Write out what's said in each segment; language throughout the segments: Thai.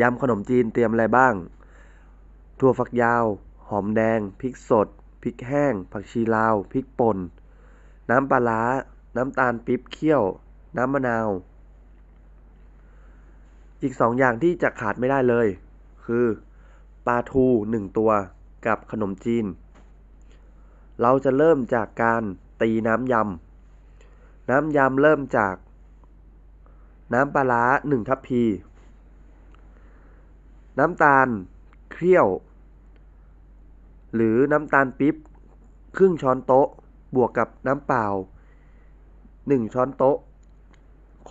ยำขนมจีนเตรียมอะไรบ้าง ถั่วฝักยาว หอมแดง พริกสด พริกแห้ง ผักชีลาว พริกป่น น้ำปลาร้า น้ำตาลปี๊บเคี่ยว น้ำมะนาว อีกสองอย่างที่จะขาดไม่ได้เลย คือปลาทูหนึ่งตัวกับขนมจีน เราจะเริ่มจากการตีน้ำยำ น้ำยำเริ่มจาก น้ำปลาร้าหนึ่งทัพพี น้ำตาลเคี่ยว หรือน้ำตาลปิ๊บครึ่งช้อนโต๊ะ บวกกับน้ำเปล่าหนึ่งช้อนโต๊ะ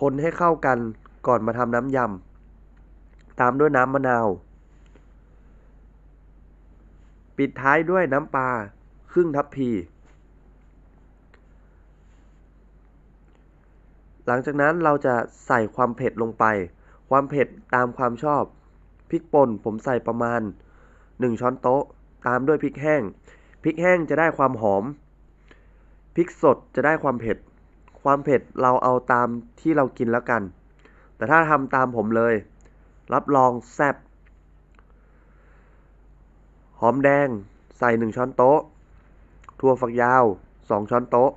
คนให้เข้ากันก่อนมาทำน้ำยำ ตามด้วยน้ำมะนาว ปิดท้ายด้วยน้ำปลาครึ่งทัพพี หลังจากนั้นเราจะใส่ความเผ็ดลงไป ความเผ็ดตามความชอบ พริกป่นผมใส่ประมาณ 1 ช้อนโต๊ะ ตามด้วยพริกแห้ง พริกแห้งจะได้ความหอม พริกสดจะได้ความเผ็ด ความเผ็ดเราเอาตามที่เรากินแล้วกัน แต่ถ้าทำตามผมเลย รับรองแซ่บ หอมแดงใส่ 1 ช้อนโต๊ะ ถั่วฝักยาว 2 ช้อนโต๊ะ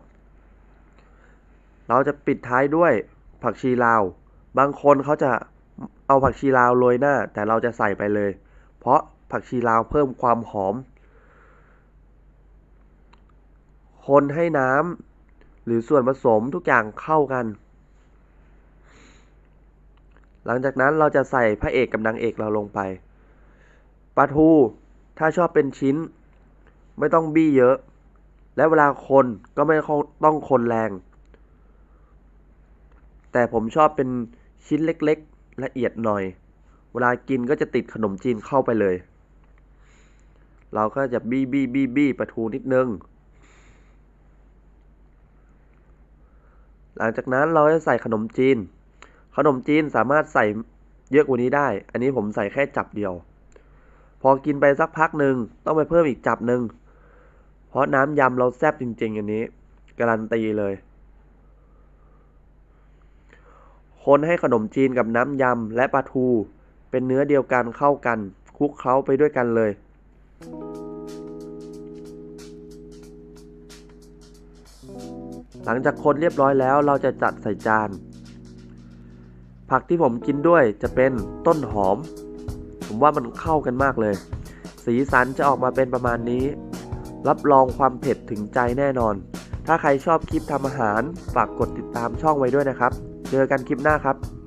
เราจะปิดท้ายด้วยผักชีลาว บางคนเขาจะ เอาผักชีลาวโรยหน้า แต่เราจะใส่ไปเลย เพราะผักชีลาวเพิ่มความหอม คนให้น้ำหรือส่วนผสมทุกอย่างเข้ากัน หลังจากนั้นเราจะใส่พระเอกกับนางเอกเราลงไปปลาทูถ้าชอบเป็นชิ้น ไม่ต้องบี้เยอะ และเวลาคนก็ไม่ต้องคนแรง แต่ผมชอบเป็นชิ้นเล็กๆ ละเอียดหน่อย เวลากินก็จะติดขนมจีนเข้าไปเลย เราก็จะบี้บี้บี้บี้ปลาทูนิดนึง หลังจากนั้นเราจะใส่ขนมจีน ขนมจีนสามารถใส่เยอะกว่านี้ได้ อันนี้ผมใส่แค่จับเดียว พอกินไปสักพักหนึ่งต้องไปเพิ่มอีกจับหนึ่งเพราะน้ำยำเราแซ่บจริงๆอันนี้ การันตีเลย คนให้ขนมจีนกับน้ำยำและปลาทู เป็นเนื้อเดียวกันเข้ากันคลุกเคล้าไปด้วยกันเลย หลังจากคนเรียบร้อยแล้วเราจะจัดใส่จาน ผักที่ผมกินด้วยจะเป็นต้นหอม ผมว่ามันเข้ากันมากเลย สีสันจะออกมาเป็นประมาณนี้ รับรองความเผ็ดถึงใจแน่นอน ถ้าใครชอบคลิปทำอาหารฝากกดติดตามช่องไว้ด้วยนะครับ เจอกันคลิปหน้าครับ